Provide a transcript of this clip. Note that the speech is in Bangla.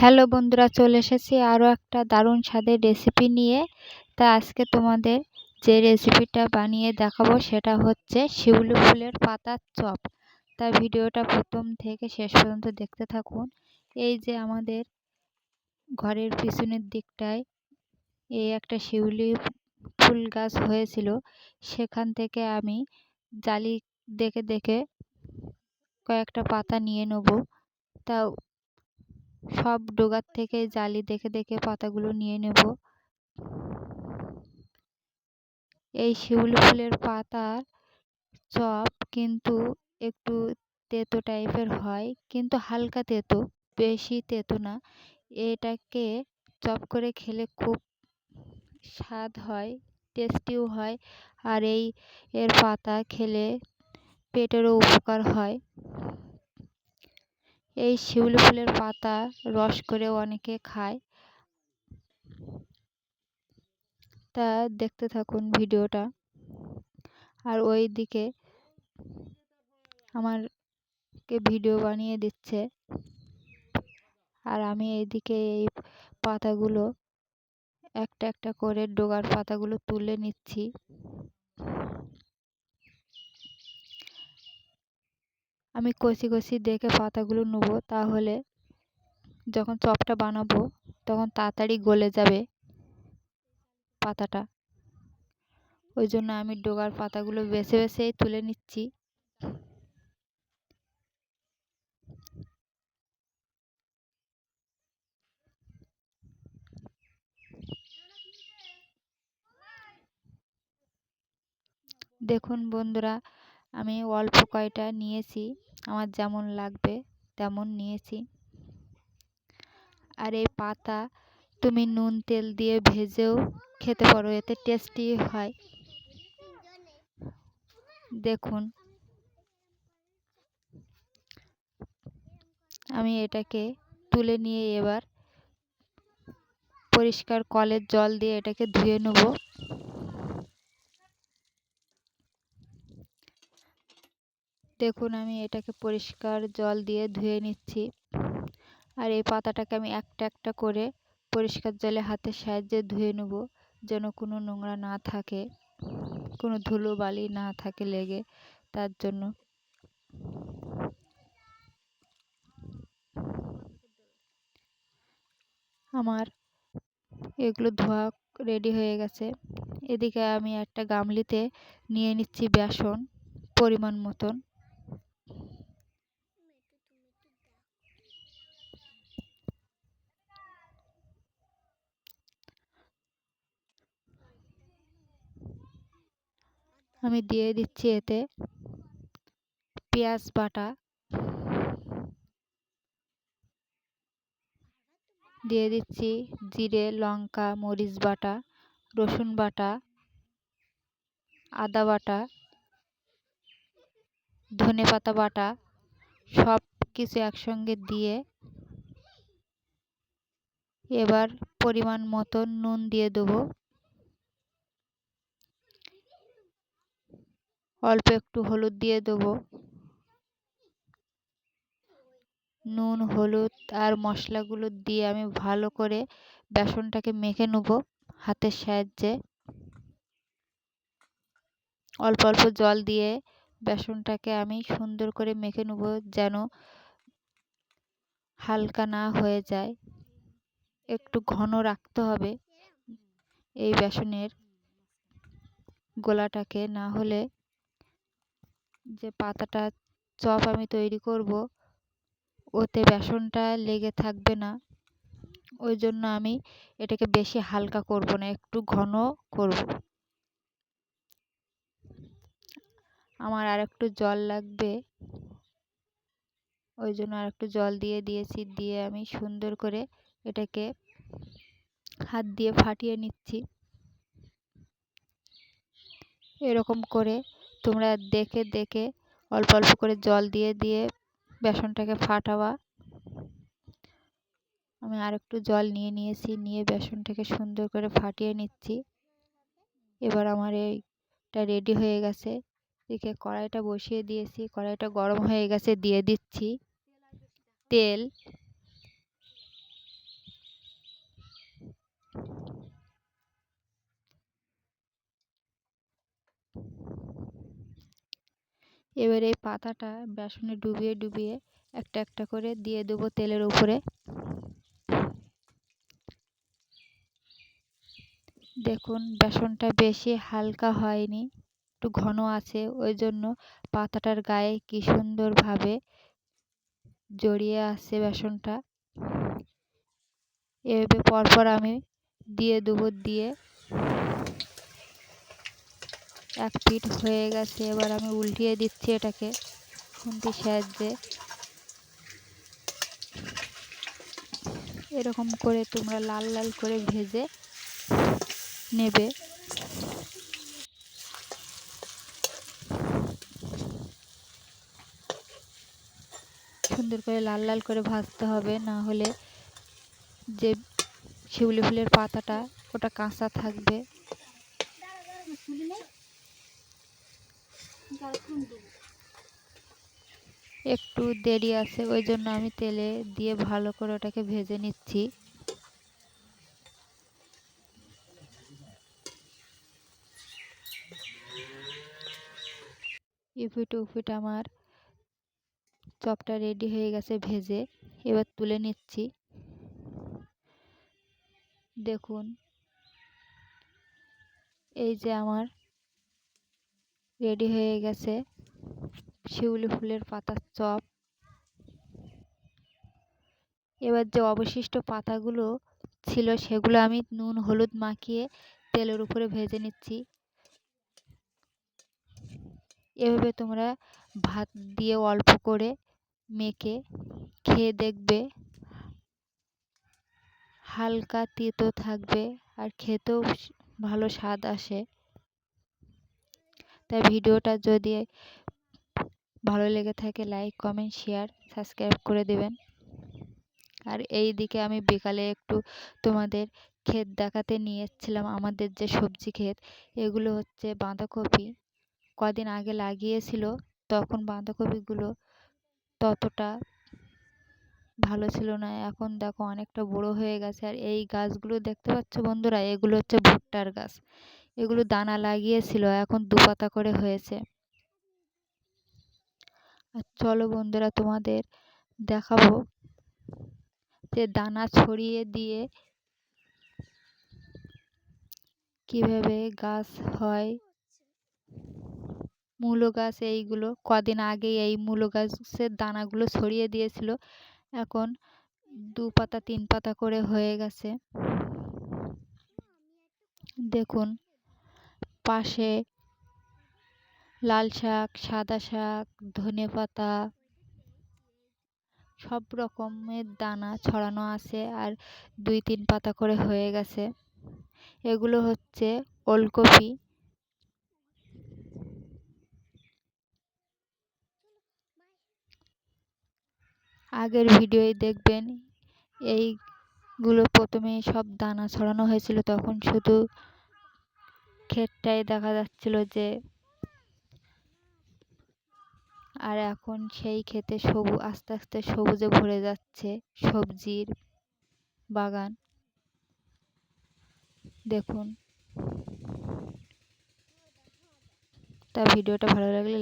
হ্যালো বন্ধুরা, চলে এসেছি আরও একটা দারুণ স্বাদের রেসিপি নিয়ে। তা আজকে তোমাদের যে রেসিপিটা বানিয়ে দেখাবো সেটা হচ্ছে শিউলি ফুলের পাতার চপ। তা ভিডিওটা প্রথম থেকে শেষ পর্যন্ত দেখতে থাকুন। এই যে আমাদের ঘরের পিছনের দিকটায় এই একটা শিউলি ফুল গাছ হয়েছিল, সেখান থেকে আমি জালি দেখে দেখে কয়েকটা পাতা নিয়ে নেব। তা সব ডোগার থেকে জালি দেখে দেখে পাতাগুলো নিয়ে নেব। এই শিউলি ফুলের পাতার চপ কিন্তু একটু তেতো টাইপের হয়, কিন্তু হালকা তেতো, বেশি তেতো না। এটাকে চপ করে খেলে খুব স্বাদ হয়, টেস্টিও হয়, আর এই এর পাতা খেলে পেটেরও উপকার হয়। এই শিউলি ফুলের পাতা রস করে অনেকে খায়। তা দেখতে থাকুন ভিডিওটা। আর ওই দিকে আমারকে ভিডিও বানিয়ে দিচ্ছে। আর আমি এইদিকে এই পাতাগুলো একটা একটা করে ডোগার পাতাগুলো তুলে নিচ্ছি। আমি কষি কষি দেখে পাতাগুলো নেব, তাহলে যখন চপটা বানাবো তখন তাড়াতাড়ি গলে যাবে পাতাটা। ওই জন্য আমি ডোগার পাতাগুলো বেছে বেছেই তুলে নিচ্ছি। দেখুন বন্ধুরা আমি অল্প কয়টা নিয়েছি, আমার যেমন লাগবে তেমন নিয়েছি। আর এই পাতা তুমি নুন তেল দিয়ে ভেজেও খেতে পারো, এতে টেস্টি হয়। দেখুন। আমি এটাকে তুলে নিয়ে এবার পরিষ্কার কলের জল দিয়ে এটাকে ধুয়ে নেব। দেখুন, আমি এটাকে পরিষ্কার জল দিয়ে ধুয়ে নিচ্ছি। আর এই পাতাটাকে আমি একটা একটা করে পরিষ্কার জলে হাতের সাহায্যে ধুয়ে নেব যেন কোনো নোংরা না থাকে, কোনো ধুলো বালি না থাকে লেগে তার জন্য। আমার এগুলো ধোয়া রেডি হয়ে গেছে। এদিকে আমি একটা গামলিতে নিয়ে নিচ্ছি বেসন পরিমাণ মতন। আমি দিয়ে দিচ্ছি এতে পেঁয়াজ বাটা। দিয়ে দিচ্ছি জিরে, লঙ্কা, মরিচ বাটা, রসুন বাটা, আদা বাটা, ধনে পাতা বাটা, সব কিছু একসঙ্গে দিয়ে এবার পরিমাণ মতো নুন দিয়ে দেবো। অল্প একটু হলুদ দিয়ে দেবো। নুন, হলুদ আর মশলাগুলো দিয়ে আমি ভালো করে বেসনটাকে মেখে নেব হাতের সাহায্যে। অল্প অল্প জল দিয়ে বেসনটাকে আমি সুন্দর করে মেখে নেব যেন হালকা না হয়ে যায়। একটু ঘন রাখতে হবে এই বেসনের গোলাটাকে, না হলে যে পাতাটা চপ আমি তৈরি করব, ওতে বেসনটা লেগে থাকবে না। ওই জন্য আমি এটাকে বেশি হালকা করব না, একটু ঘন করব। আমার আর একটু জল লাগবে। ওই জন্য আর একটু জল দিয়ে দিয়েছি, দিয়ে আমি সুন্দর করে এটাকে হাত দিয়ে ফাটিয়ে নিচ্ছি। এরকম করে তোমরা দেখে দেখে অল্প অল্প করে জল দিয়ে দিয়ে বেসনটাকে ফাটাবা। আমি আর একটু জল নিয়ে নিয়েছি, নিয়ে বেসনটাকে সুন্দর করে ফাটিয়ে নিচ্ছি। এবার আমার এইটা রেডি হয়ে গেছে। এদিকে কড়াইটা বসিয়ে দিয়েছি, কড়াইটা গরম হয়ে গেছে, দিয়ে দিচ্ছি তেল। এবার এই পাতাটা বেসনে ডুবিয়ে ডুবিয়ে একটা একটা করে দিয়ে দেবো তেলের উপরে। দেখুন, বেসনটা বেশি হালকা হয়নি, একটু ঘন আছে, ওই জন্য পাতাটার গায়ে কি সুন্দরভাবে জড়িয়ে আসছে বেসনটা। এভাবে পরপর আমি দিয়ে দেবো, দিয়ে এক পিঠ হয়ে গেছে, এবার আমি উল্টিয়ে দিচ্ছি এটাকে খুন্তির সাহায্যে। এরকম করে তোমরা লাল লাল করে ভেজে নেবে। সুন্দর করে লাল লাল করে ভাজতে হবে, না হলে যে শিউলি ফুলের পাতাটা, ওটা কাঁচা থাকবে। একটু দেরি আছে, ওই জন্য আমি তেলে দিয়ে ভালো করে ওটাকে ভেজে নিচ্ছি। ইফিট উফিট আমার চপটা রেডি হয়ে গেছে ভেজে, এবার তুলে নিচ্ছি। দেখুন, এই যে আমার রেডি হয়ে গেছে। শিউলি ফুলের পাতার চপ। এবার যে অবশিষ্ট পাতাগুলো ছিল সেগুলো আমি নুন, হলুদ মাখিয়ে তেলের উপরে ভেজে নিচ্ছি। এভাবে তোমরা ভাত দিয়ে অল্প করে মেখে খেয়ে দেখবে। হালকা তেতো থাকবে আর খেতেও ভালো স্বাদ আসে। তাই ভিডিওটা যদি ভালো লেগে থাকে লাইক কমেন্ট শেয়ার সাবস্ক্রাইব করে দেবেন। আর এই দিকে আমি বিকালে একটু তোমাদের ক্ষেত দেখাতে নিয়ে এসেছিলাম আমাদের যে সবজি ক্ষেত, এগুলো হচ্ছে বাঁধাকপি। কদিন আগে লাগিয়েছিল, তখন বাঁধাকপিগুলো ততটা ভালো ছিল না, এখন দেখো অনেকটা বড় হয়ে গেছে। আর এই গাছগুলো দেখতে পাচ্ছ বন্ধুরা, এগুলো হচ্ছে ভুট্টার গাছ। এগুলো দানা লাগিয়েছিল, এখন দু পাতা করে হয়েছে। আর চলো বন্ধুরা, তোমাদের দেখাবো যে দানা ছড়িয়ে দিয়ে কীভাবে গাছ হয়। মূলো গাছ এইগুলো, কদিন আগে এই মূলো গাছের দানাগুলো ছড়িয়ে দিয়েছিল, এখন দু পাতা তিন পাতা করে হয়ে গেছে। দেখুন পাশে লাল শাক, সাদা শাক, ধনে পাতা, সব রকমের দানা ছড়ানো আছে আর দুই তিন পাতা করে হয়ে গেছে। এগুলো হচ্ছে ওলকপি। আগের ভিডিওয় দেখবেন, এইগুলো প্রথমে সব দানা ছড়ানো হয়েছিল, তখন শুধু ক্ষেতটাই দেখা যাচ্ছিল যে আর এখন সেই ক্ষেতে সবু, আস্তে আস্তে সবুজে ভরে যাচ্ছে সবজির বাগান। দেখুন। তা ভিডিওটা ভালো লাগলে